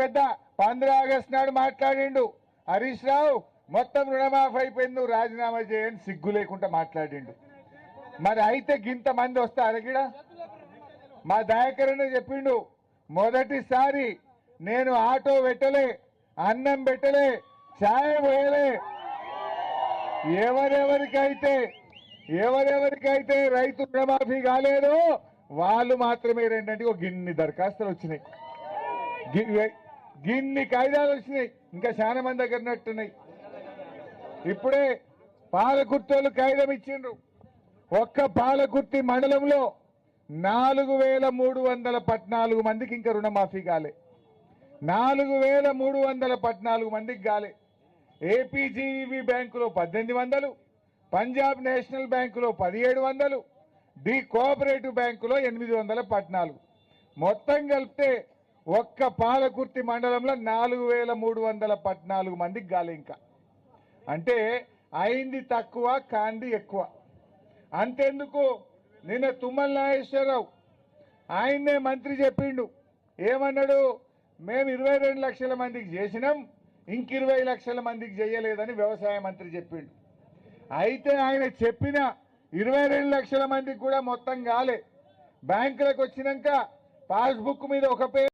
పెద్ద పంద్రా ఆగస్టు నాడు మాట్లాడిండు. హరీష్ రావు మొత్తం రుణమాఫీ అయిపోయింది నువ్వు రాజీనామా చేయని సిగ్గు లేకుండా మాట్లాడిండు. మరి అయితే గింత మంది వస్తారు ఇక్కడ? మా దయాకరణ చెప్పిండు మొదటిసారి నేను ఆటో పెట్టలే అన్నం పెట్టలే ఛాయ పోయలే. ఎవరెవరికైతే ఎవరెవరికైతే రైతు రుణమాఫీ కాలేదో వాళ్ళు మాత్రమే రెండంటే ఒక గిన్ని దరఖాస్తులు వచ్చినాయి. గిన్ని కాయిదాలు వచ్చినాయి. ఇంకా చాలా మంది దగ్గర ఉన్నట్టున్నాయి ఇప్పుడే పాలకుర్తోలు కాగితం ఇచ్చిండ్రు. ఒక్క పాలకుర్తి మండలంలో నాలుగు వేల మూడు వందల పద్నాలుగు మందికి ఇంకా రుణమాఫీ కాలే. నాలుగు వేల మూడు వందల పద్నాలుగు మందికి కాలే. ఏపీజీవి బ్యాంకులో పద్దెనిమిది వందలు పంజాబ్ నేషనల్ బ్యాంకులో పదిహేడు వందలు డి కోఆపరేటివ్ బ్యాంకులో ఎనిమిది వందల పద్నాలుగు. మొత్తం కలిపితే ఒక్క పాలకుర్తి మండలంలో నాలుగు వేల మూడు వందల పద్నాలుగు మందికి గాలి ఇంకా. అంటే అయింది తక్కువ కాంది ఎక్కువ. అంతెందుకు? నిన్న తుమ్మల నాగేశ్వరరావు ఆయన్నే మంత్రి చెప్పిండు. ఏమన్నాడు? మేము ఇరవై రెండు లక్షల మందికి చేసినాం ఇంక ఇరవై లక్షల మందికి చేయలేదని వ్యవసాయ మంత్రి చెప్పిండు. అయితే ఆయన చెప్పిన ఇరవై రెండు లక్షల మందికి కూడా మొత్తం కాలే బ్యాంకులకు వచ్చినాక పాస్బుక్ మీద ఒక పేరు